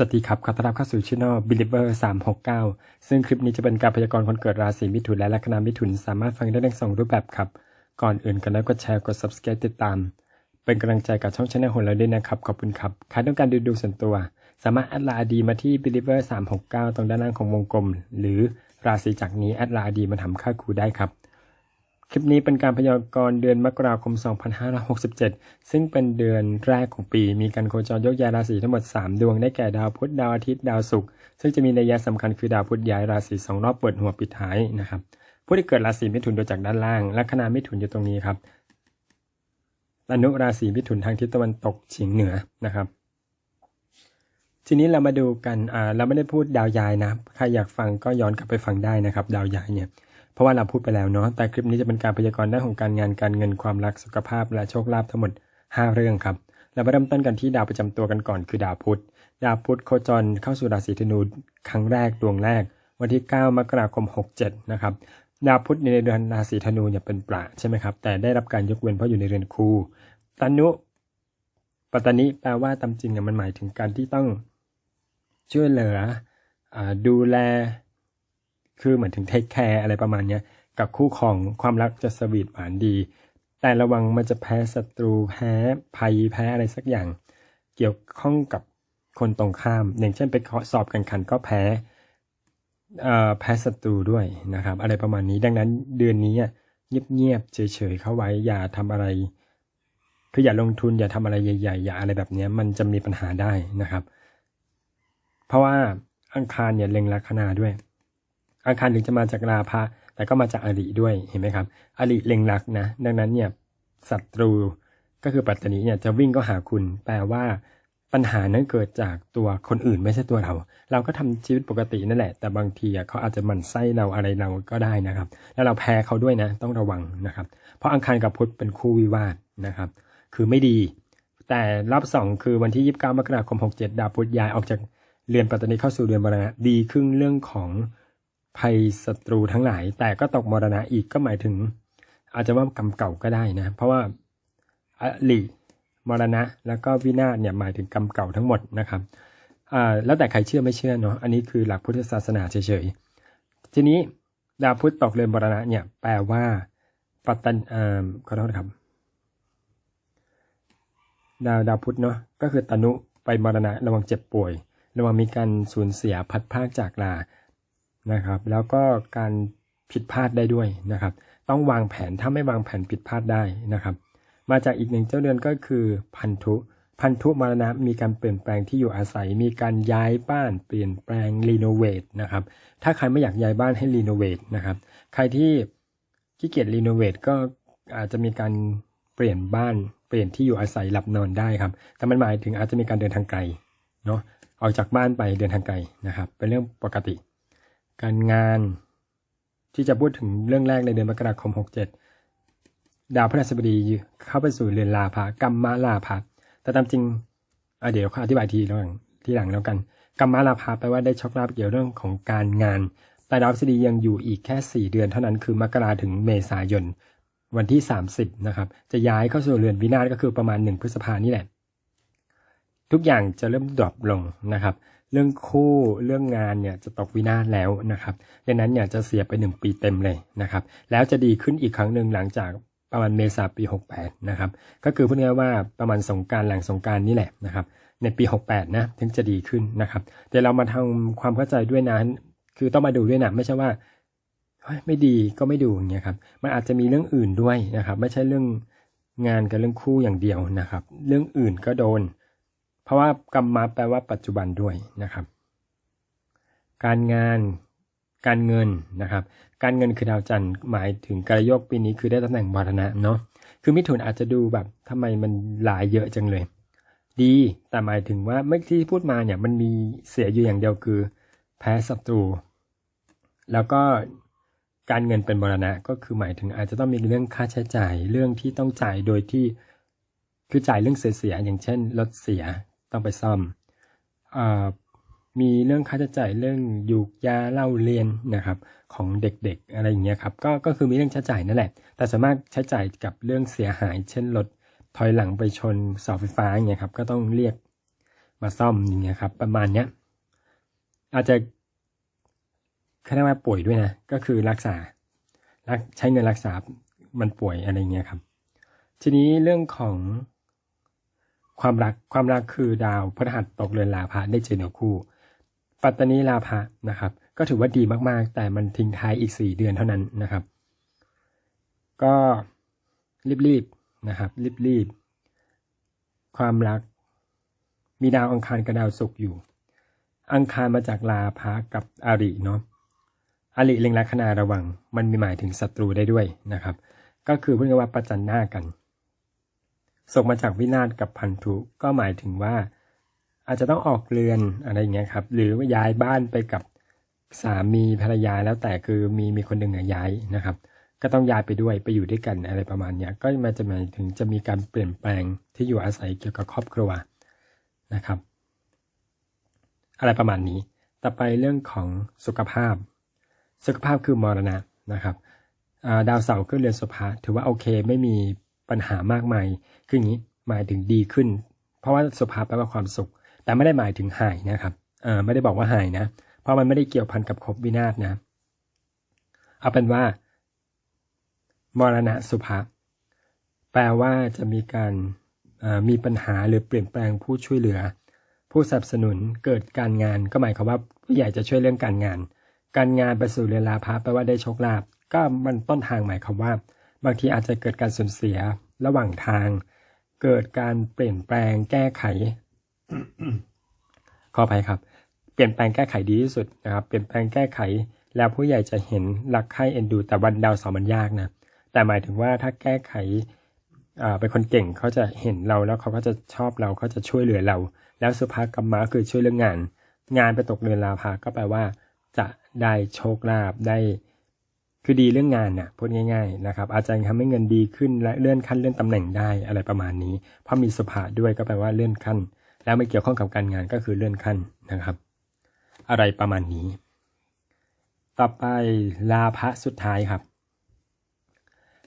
สวัสดีครับ ขอต้อนรับเข้าสู่ช่อง Believer 369 ซึ่งคลิปนี้จะเป็นการพยากรณ์คนเกิดราศีมิถุนและลัคนามิถุน สามารถฟังได้ทั้งสองรูปแบบครับ ก่อนอื่นกันแล้วก็แชร์กด subscribe ติดตาม เป็นกำลังใจกับช่องช anel ของเราด้วยนะครับ ขอบคุณครับ ใครต้องการดูดูส่วนตัว สามารถแอดไลน์ดีมาที่ Believer 369 ตรงด้านล่างของวงกลม หรือราศีจากนี้แอดไลน์ดีมาทำค่าครูได้ครับ คลิปนี้เป็นการพยากรณ์เดือนมกราคม 2567 ซึ่งเป็นเดือนแรกของปี มีการโคจรยกย้ายราศีทั้งหมด 3 ดวง ได้แก่ดาวพุธ ดาวอาทิตย์ ดาวศุกร์ ซึ่งจะมีนัยยะสำคัญคือดาวพุธย้ายราศีสองรอบเปิดหัวปิดท้ายนะครับ ผู้ที่เกิดราศีมิถุนโดูจากด้านล่าง ลัคนามิถุนอยู่ตรงนี้ครับ อนุราศีมิถุนทางทิศตะวันตกเฉียงเหนือนะครับ ทีนี้เรามาดูกัน เราไม่ได้พูดดาวย้ายนะ ใครอยากฟังก็ย้อนกลับไปฟังได้นะครับ ดาวย้ายเนี่ย เพราะว่าเราพูดไปแล้วเนาะแต่คลิปนี้จะเป็นการพยากรณ์ด้านของการงานการเงินความรักสุขภาพและโชคลาภทั้งหมด 5 เรื่องครับเรามาเริ่มต้นกันที่ดาวประจำตัวกันก่อนคือดาวพุธดาวพุธโคจรเข้าสู่ราศีธนูครั้งแรกดวงแรก วันที่ 9 มกราคม 67 นะครับดาวพุธในเดือนราศีธนูเนี่ยเป็นประใช่ไหมครับแต่ได้รับการยกเว้นเพราะอยู่ในเรือนคู่ตนุปัตตานิแปลว่าตามจริงเนี่ยมันหมายถึงการที่ต้องช่วยเหลืออดูแล คือเหมือนถึงเทคแคร์อะไรประมาณเนี้ยกับคู่ของความรักจะสวีทหวานดี แต่ระวังมันจะแพ้ศัตรูแพ้ภัยแพ้อะไรสักอย่าง เกี่ยวข้องกับคนตรงข้าม อย่างเช่นไปสอบกันขันก็แพ้แพ้ศัตรูด้วยนะครับ อะไรประมาณนี้ดังนั้นเดือนนี้เงียบๆเฉยๆเข้าไว้อย่าทำอะไร คืออย่าลงทุนอย่าทำอะไรใหญ่ ๆ อย่าอะไรแบบนี้มันจะมีปัญหาได้นะครับ เพราะว่าอังคารเนี่ยเล็งลัคนาด้วย อังคารถึงจะมาจากราพะแต่ก็มาจากอริด้วยเห็นไหมครับ อริเล็งรักนะ ดังนั้นเนี่ยศัตรูก็คือปัตตานีเนี่ยจะวิ่งก็หาคุณ แปลว่าปัญหานั้นเกิดจากตัวคนอื่นไม่ใช่ตัวเรา เราก็ทำชีวิตปกตินั่นแหละ แต่บางทีเขาอาจจะหมั่นไส้เราอะไรเราก็ได้นะครับ แล้วเราแพ้เขาด้วยนะ ต้องระวังนะครับ เพราะอังคารกับพุธเป็นคู่วิวาทนะครับ คือไม่ดี แต่รอบสองคือวันที่ 29 มกราคม 67 ดาวพุธย้ายออกจากเรือนปัตตานีเข้าสู่เรือนมรณะดีขึ้นเรื่องของ ภัยศัตรูทั้งหลาย แต่ก็ตกมรณะอีกก็หมายถึง อาจจะว่ากรรมเก่าก็ได้นะ เพราะว่าอลิมรณะ แล้วก็วินาศเนี่ยหมายถึงกรรมเก่าทั้งหมดนะครับแล้วแต่ใครเชื่อไม่เชื่อเนาะอันนี้คือหลักพุทธศาสนาเฉยๆทีนี้ดาวพุธตกเรือนมรณะเนี่ยแปลว่าปัตตันอ่าขอโทษครับดาวดาวพุธเนาะก็คือตนุไปมรณะระวังเจ็บป่วย ระวังมีการสูญเสียพัดพากจากลา นะครับ แล้วก็การผิดพลาดได้ด้วยนะครับ ต้องวางแผนถ้าไม่วางแผนผิดพลาดได้นะครับ มาจากอีกหนึ่งเจ้าเดือนก็คือพันธุพันธุมรณะมีการเปลี่ยนแปลงที่อยู่อาศัย มีการย้ายบ้านเปลี่ยนแปลงรีโนเวทนะครับ ถ้าใครไม่อยากย้ายบ้านให้รีโนเวทนะครับ ใครที่ขี้เกียจรีโนเวทก็อาจจะมีการเปลี่ยนบ้านเปลี่ยนที่อยู่อาศัยหลับนอนได้ครับ แต่มันหมายถึงอาจจะมีการเดินทางไกลเนาะออกจากบ้านไปเดินทางไกลนะครับ เป็นเรื่องปกติ การงานที่จะพูดถึงเรื่องแรกในเดือนมกราคม 67 ดาวพฤหัสบดีเข้าไปสู่เรือนลาภะกรรมมาลาภะแต่ตามจริงเดี๋ยวเขาอธิบายทีหลังทีหลังแล้วกันกรรมมาลาภะแปลว่าได้โชคลาภเกี่ยวเรื่องของการงาน แต่ดาวพฤหัสบดียังอยู่อีกแค่ 4 เดือนเท่านั้นคือมกราถึงเมษายน วันที่ 30 นะครับ จะย้ายเข้าสู่เรือนวินาศก็คือประมาณ 1 พฤษภานี่แหละ ทุกอย่างจะเริ่มดรอปลงนะครับ เรื่องคู่เรื่องงานเนี่ยจะตกวินาศแล้วนะครับดังนั้นเนี่ยจะเสียไป 1 ปีเต็มเลยนะครับ แล้วจะดีขึ้นอีกครั้งหนึ่งหลังจากประมาณเมษาปี 68 นะครับ ก็คือพูดง่ายว่าประมาณสงการหลังสงการนี่แหละนะครับ ในปี 68 นะถึงจะดีขึ้นนะครับ แต่เรามาทำความเข้าใจด้วยนะคือต้องมาดูด้วยนะไม่ใช่ว่าไม่ดีก็ไม่ดูอย่างเงี้ยครับ มันอาจจะมีเรื่องอื่นด้วยนะครับ ไม่ใช่เรื่องงานกับเรื่องคู่อย่างเดียวนะครับ เรื่องอื่นก็โดน เพราะว่ากรรมมาแปลว่าปัจจุบันด้วยนะครับ การงานการเงินนะครับ การเงินคือดาวจันทร์หมายถึงการโยกปีนี้คือได้ตำแหน่งมรณะเนาะคือมิถุนอาจจะดูแบบทำไมมันหลายเยอะจังเลย ดีแต่หมายถึงว่าเมื่อที่พูดมาเนี่ยมันมีเสียอยู่อย่างเดียวคือ แพ้ศัตรู แล้วก็การเงินเป็นมรณะก็คือหมายถึงอาจจะต้องมีเรื่องค่าใช้จ่ายเรื่องที่ต้องจ่ายโดยที่คือจ่ายเรื่องเสียๆอย่างเช่นรถเสีย ต้องไปซ่อมอมีเรื่องค่าใช้จ่ายเรื่องยูกยาเล่าเรียนนะครับของเด็กๆอะไรอย่างเงี้ยครับก็ก็คือมีเรื่องใช้จ่ายนั่นแหละ แต่สามารถใช้จ่ายกับเรื่องเสียหาย เช่นรถถอยหลังไปชนเสาไฟฟ้าอย่างเงี้ยครับก็ต้องเรียกมาซ่อมอย่างเงี้ยครับประมาณเนี้ยอาจจะเขาเรียกว่าป่วยด้วยนะ ก็คือรักษารักใช้เงินรักษามันป่วยอะไรเงี้ยครับ ทีนี้เรื่องของ ความรักความรักคือดาวพฤหัสตกเรือนลาภะได้เจอเนื้อคู่ ปัตตานีลาภะนะครับ ก็ถือว่าดีมากๆ แต่มันทิ้งท้ายอีกสี่เดือนเท่านั้นนะครับ ก็รีบๆนะครับรีบๆความรัก มีดาวอังคารกับดาวศุกร์อยู่ อังคารมาจากลาภะกับอาริเนาะอาริเล็งลัคนาระวัง มันมีหมายถึงศัตรูได้ด้วยนะครับ ก็คือพูดง่ายว่าประจันหน้ากัน ส่งมาจากวินาศกับพันธุก็หมายถึงว่า อาจจะต้องออกเรือนอะไรอย่างเงี้ยครับ หรือว่าย้ายบ้านไปกับสามีภรรยาแล้วแต่คือมีมีคนหนึ่งอะย้ายนะครับ ก็ต้องย้ายไปด้วยไปอยู่ด้วยกันอะไรประมาณเนี้ยก็มาจะหมายถึงจะมีการเปลี่ยนแปลงที่อยู่อาศัยเกี่ยวกับครอบครัวนะครับ อะไรประมาณนี้ ต่อไปเรื่องของสุขภาพ สุขภาพคือมรณะนะครับดาวเสาร์ขึ้นเรือนสุภาถือว่าโอเคไม่มี ปัญหามากมายคืออย่างนี้หมายถึงดีขึ้น เพราะว่าสุภาพแปลว่าความสุข แต่ไม่ได้หมายถึงหายนะครับเออไม่ได้บอกว่าหายนะ เพราะมันไม่ได้เกี่ยวพันกับภพวินาศนะเอาเป็นว่า มรณะสุภาพแปลว่าจะมีการมีปัญหาหรือเปลี่ยนแปลงผู้ช่วยเหลือ ผู้สนับสนุนเกิดการงานก็หมายความว่าผู้ใหญ่จะช่วยเรื่องการงาน การงานไปสู่เรือนลาภะแปลว่าได้โชคลาภก็มันต้นทางหมายความว่า บางทีอาจจะเกิดการสูญเสียระหว่างทาง เกิดการเปลี่ยนแปลงแก้ไขขออภัยครับ เปลี่ยนแปลงแก้ไขดีที่สุดนะครับ เปลี่ยนแปลงแก้ไข แล้วผู้ใหญ่จะเห็นรักใคร่เอ็นดู แต่วันดาวสองมันยากนะ แต่หมายถึงว่าถ้าแก้ไขเป็นคนเก่งเขาจะเห็นเราแล้วเขาก็จะชอบเราเขาจะช่วยเหลือเรา แล้วสุภากรรมะคือช่วยเรื่องงาน งานไปตกเรือนลาภาก็แปลว่า จะได้โชคลาภได้ คือดีเรื่องงานน่ะพูดง่าย ๆ นะครับอาจจะทำให้เงินดีขึ้นและเลื่อนขั้นเลื่อนตำแหน่งได้อะไรประมาณนี้ เพราะมีสภาด้วยก็แปลว่าเลื่อนขั้น แล้วไม่เกี่ยวข้องกับการงานก็คือเลื่อนขั้นนะครับ อะไรประมาณนี้ ต่อไปลาภะสุดท้ายครับ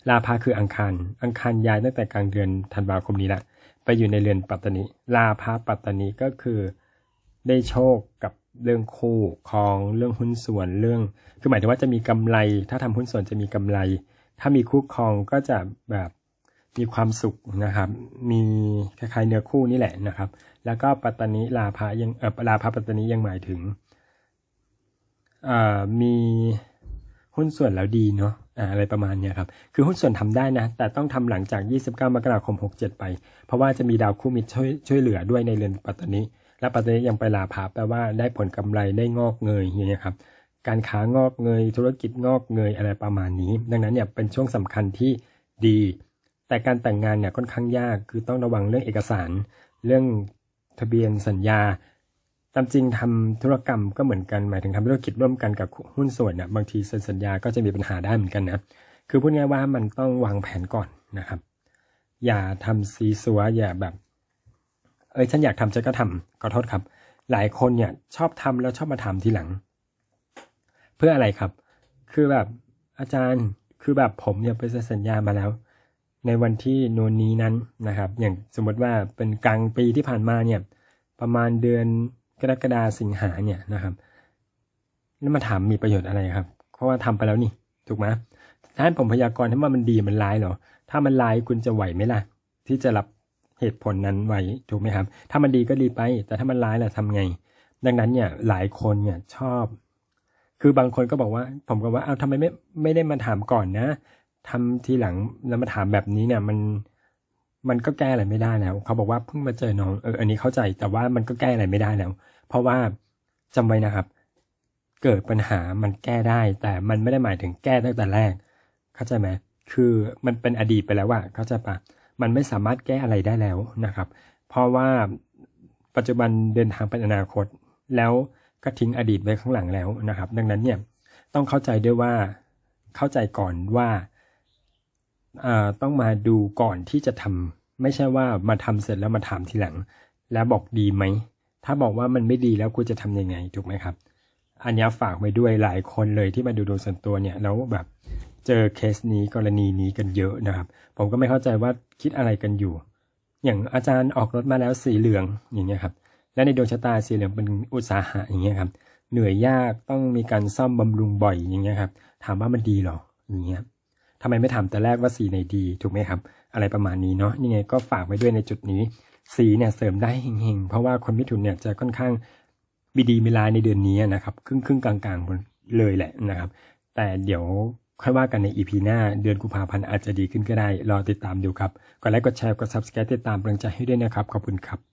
ลาภะคืออังคาร อังคารย้ายตั้งแต่กลางเดือนธันวาคมนี้ละไปอยู่ในเรือนปัตตานีลาภะปัตตานีก็คือได้โชคกับ เรื่องคู่ครอง เรื่องหุ้นส่วนเรื่อง คือหมายถึงว่าจะมีกำไร ถ้าทำหุ้นส่วนจะมีกำไร ถ้ามีคู่ครองก็จะแบบมีความสุขนะครับ มีคล้ายๆเนื้อคู่นี่แหละนะครับ แล้วก็ปัตตานีลาภะยังเออลาภะปัตตานียังหมายถึงอ่ามีหุ้นส่วนแล้วดีเนาะอะไรประมาณนี้ครับ คือหุ้นส่วนทำได้นะ แต่ต้องทำหลังจาก 29 มกราคม 67 ไป เพราะว่าจะมีดาวคู่มิตรช่วยช่วยเหลือด้วยในเรือนปัตตานี และปัจจัยยังไปลาภาแปลว่าได้ผลกำไรได้งอกเงยอย่างเงี้ยครับการค้างอกเงย ธุรกิจงอกเงยอะไรประมาณนี้ ดังนั้นเนี่ยเป็นช่วงสำคัญที่ดี แต่การแต่งงานเนี่ยค่อนข้างยากคือต้องระวังเรื่องเอกสาร เรื่องทะเบียนสัญญาตามจริงทำธุรกรรมก็เหมือนกันหมายถึงทำธุรกิจร่วมกันกับหุ้นส่วนเนี่ยบางทีเซ็นสัญญาก็จะมีปัญหาได้เหมือนกันนะคือพูดง่ายว่ามันต้องวางแผนก่อนนะครับ อย่าทำซีซัวอย่าแบบ เอ้ยฉันอยากทำฉันก็ทำขอโทษครับ หลายคนเนี่ยชอบทำแล้วชอบมาถามทีหลัง เพื่ออะไรครับ คือแบบอาจารย์คือแบบผมเนี่ยไปสัญญามาแล้ว ในวันที่โนนนี้นั้นนะครับ อย่างสมมติว่าเป็นกลางปีที่ผ่านมาเนี่ย ประมาณเดือนกรกฎาสิงหาเนี่ยนะครับ แล้วมาถามมีประโยชน์อะไรครับ เพราะว่าทำไปแล้วนี่ ถูกไหมถ้าให้ผมพยากรณ์ให้ว่ามันดีมันร้ายเหรอ ถ้ามันร้ายคุณจะไหวไหมล่ะ ที่จะรับ เหตุผลนั้นไว้ถูกไหมครับ ถ้ามันดีก็ดีไป แต่ถ้ามันร้ายล่ะทำไง ดังนั้นเนี่ยหลายคนเนี่ยชอบ คือบางคนก็บอกว่า ผมก็ว่าเอาทำไมไม่ไม่ได้มาถามก่อนนะทำทีหลังแล้วมาถามแบบนี้เนี่ยมันมันก็แก้อะไรไม่ได้แล้ว เขาบอกว่าเพิ่งมาเจอน้องเอออันนี้เข้าใจแต่ว่ามันก็แก้อะไรไม่ได้แล้ว เพราะว่าจำไว้นะครับ เกิดปัญหามันแก้ได้ แต่มันไม่ได้หมายถึงแก้ตั้งแต่แรก เข้าใจไหมคือมันเป็นอดีตไปแล้วว่าเข้าใจปะ มันไม่สามารถแก้อะไรได้แล้วนะครับ เพราะว่าปัจจุบันเดินทางไปอนาคต แล้วก็ทิ้งอดีตไว้ข้างหลังแล้วนะครับ ดังนั้นเนี่ยต้องเข้าใจด้วยว่าเข้าใจก่อนว่าต้องมาดูก่อนที่จะทำไม่ใช่ว่ามาทำเสร็จแล้วมาถามทีหลัง แล้วบอกดีไหม ถ้าบอกว่ามันไม่ดีแล้วคุณจะทํำยังไงถูกไหมครับ อันนี้ฝากไว้ด้วยหลายคนเลยที่มาดูดวงส่วนตัวเนี่ยแล้วแบบ เจอเคสนี้กรณีนี้กันเยอะนะครับ ผมก็ไม่เข้าใจว่าคิดอะไรกันอยู่ อย่างอาจารย์ออกรถมาแล้วสีเหลืองอย่างเงี้ยครับ และในดวงชะตาสีเหลืองเป็นอุตสาหะอย่างเงี้ยครับ เหนื่อยยากต้องมีการซ่อมบำรุงบ่อยอย่างเงี้ยครับ ถามว่ามันดีหรออย่างเงี้ยทำไมไม่ถามแต่แรกว่าสีไหนดีถูกไหมครับ อะไรประมาณนี้เนาะนี่ไงก็ฝากไว้ด้วยในจุดนี้ สีเนี่ยเสริมได้เฮงๆเพราะว่าคนมิถุนเนี่ยจะค่อนข้างมีดีมีร้ายในเดือนนี้นะครับ ครึ่งครึ่งๆกลางๆเลยแหละนะครับ แต่เดี๋ยว ค่อยว่ากันในอีพีหน้าเดือนกุมภาพันธ์อาจจะดีขึ้นก็ได้ รอติดตามดูครับ กดไลค์กดแชร์กด subscribe ติดตามกำลังใจให้ด้วยนะครับ ขอบคุณครับ